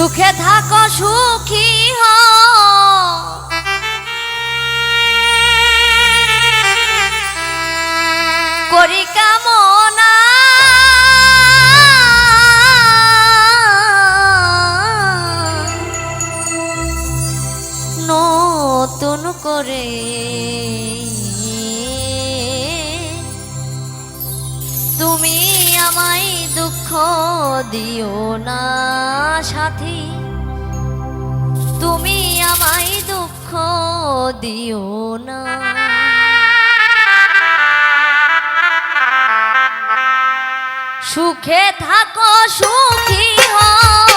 সুখে থাকো সুখী হ করি কামনা। নতুন করে তুমি আমায় দুঃখ দিও না সাথী। তুমি আমায় দুঃখ দিও না। সুখে থাকো সুখী হও।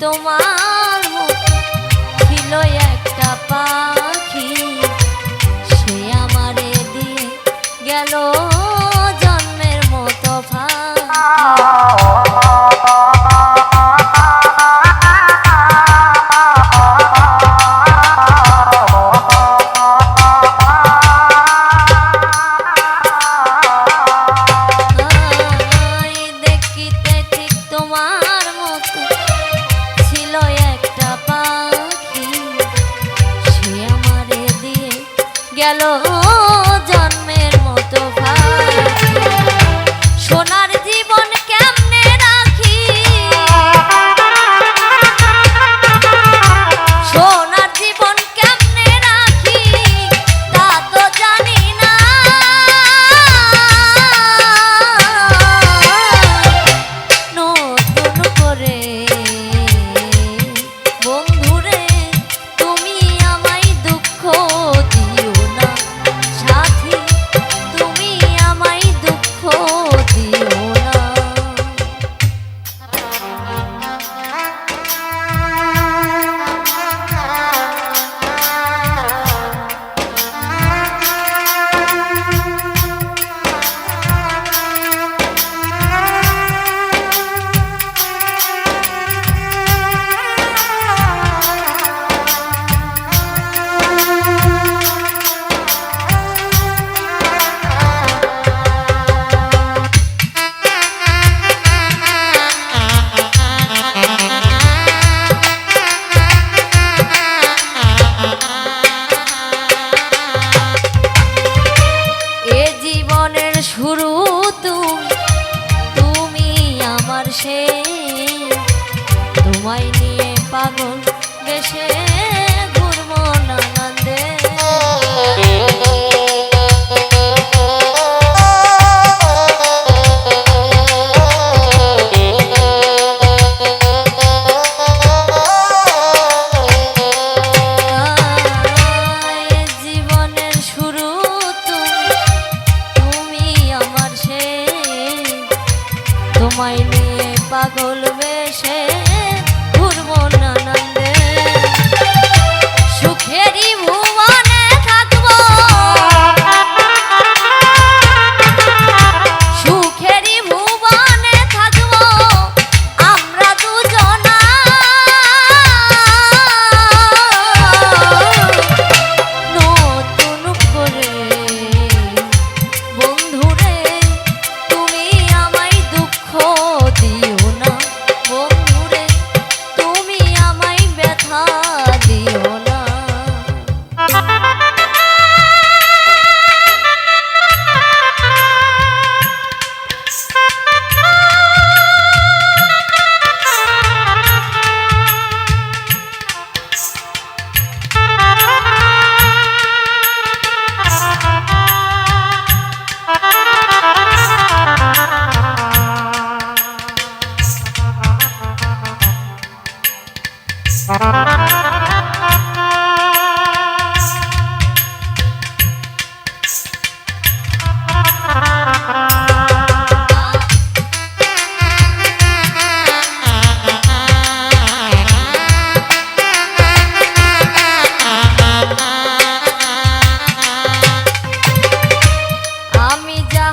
তোমার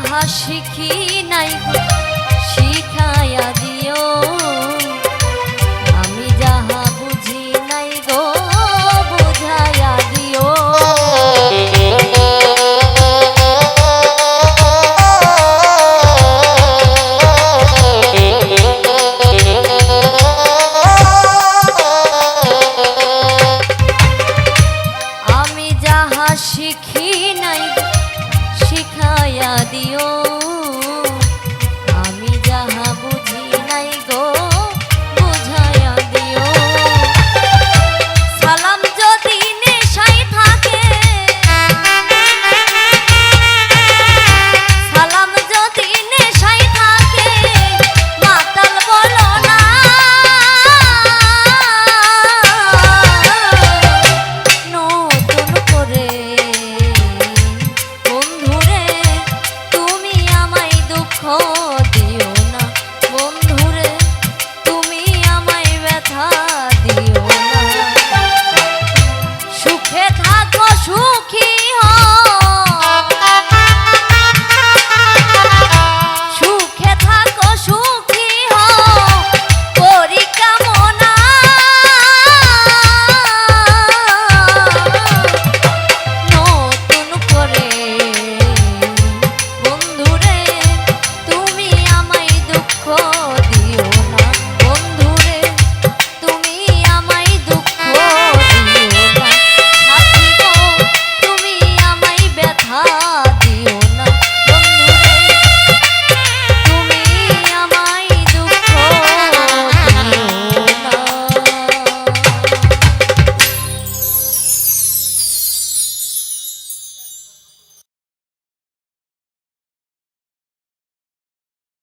হাসি কি নাই শিখায়া দি দিও বন্ধুরে তুমি আমায় দুঃখ